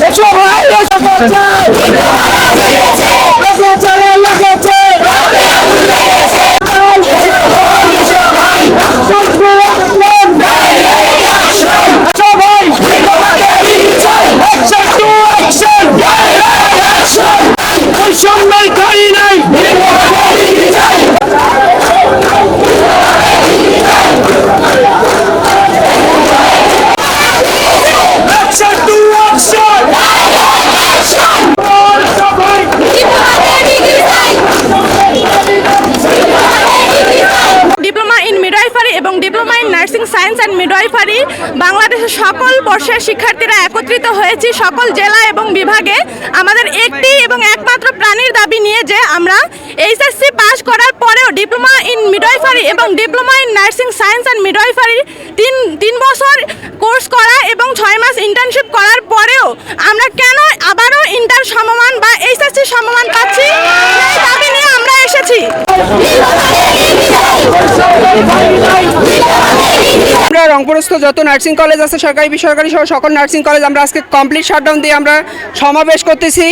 Diploma midwifery এবং diploma in nursing science and midwifery, বাংলাদেশের সকল বর্ষের শিক্ষার্থীরা একত্রিত হয়েছি সকল জেলা এবং বিভাগে। আমাদের একটি এবং একমাত্র প্রাণীর দাবি নিয়ে যে আমরা এইচএসসি পাস করার পরেও ডিপ্লোমা ইন মিডওয়াইফারি এবং diploma in nursing science and midwifery তিন তিন বছর কোর্স করা এবং ছয় মাস ইন্টার্নশিপ করার পরেও আমরা কেন আবারও ইন্টার সমমান বা এইচএসসি সমমান পাচ্ছি? দাবি নিয়ে আমরা এসেছি। আমরা রংপুরস্থ যত নার্সিং কলেজ আছে, সরকারি, বেসরকারি সহ সকল নার্সিং কলেজ আমরা আজকে কমপ্লিট শাটডাউন দিয়ে আমরা সমাবেশ করতেছি।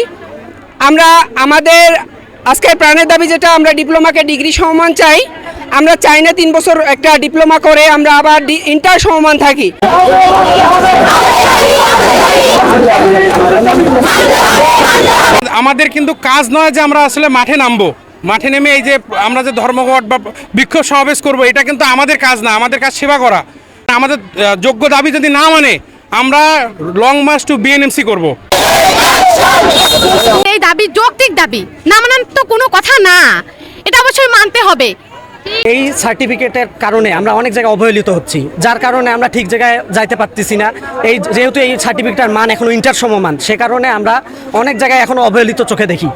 আমরা আমাদের আজকের প্রাণের দাবি যেটা, আমরা ডিপ্লোমাকে ডিগ্রি সমমান চাই। আমরা চাই না তিন বছর একটা ডিপ্লোমা করে, আমরা আবার ইন্টার সমমান থাকি। আমাদের কিন্তু কাজ নয় যে আমরা আসলে মাঠে নামবো। মাঠে নেমে এই যে আমরা যে ধর্মঘট বা বিক্ষোভ সমাবেশ করব এটা কিন্তু আমাদের কাজ না আমাদের কাজ সেবা করা। আমাদের যোগ্য দাবি যদি না মানে আমরা লং মার্চ টু বিএনএমসি করব। এই দাবি যৌক্তিক দাবি না মানান তো কোনো কথা না। এটা অবশ্যই মানতে হবে। এই সার্টিফিকেটের কারণে আমরা অনেক জায়গায় অবহেলিত হচ্ছি। যার কারণে আমরা ঠিক জায়গায় যাইতে পারতেছি না। এই যেহেতু এই সার্টিফিকেটের মান এখনও ইন্টার সমমান সে কারণে আমরা অনেক জায়গায় এখনও অবহেলিত চোখে দেখি।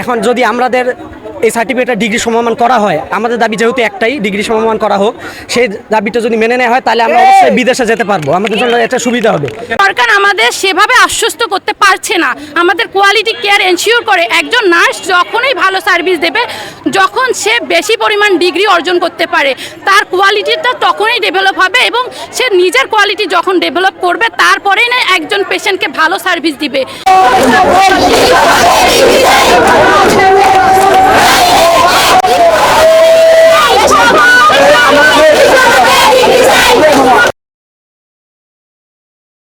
এখন যদি আমাদের এই সার্টিফিকেটের ডিগ্রি সমমান করা হয়। আমাদের দাবি যেহেতু একটাই ডিগ্রি সমমান করা হোক। সেই দাবিটা যদি মেনে নেওয়া হয় তাহলে আমরা অবশ্যই বিদেশে যেতে পারব। আমাদের জন্য এটা সুবিধা হবে। সরকার আমাদের সেভাবে আশ্বস্ত করতে পারছে না। আমাদের কোয়ালিটি কেয়ার এনশিওর করে একজন নার্স যখনই ভালো সার্ভিস দেবে যখন সে বেশি পরিমাণ ডিগ্রি অর্জন করতে পারে তার কোয়ালিটিটা তখনই ডেভেলপ হবে এবং সে নিজের কোয়ালিটি যখন ডেভেলপ করবে তারপরেই না একজন পেশেন্টকে ভালো সার্ভিস দিবে।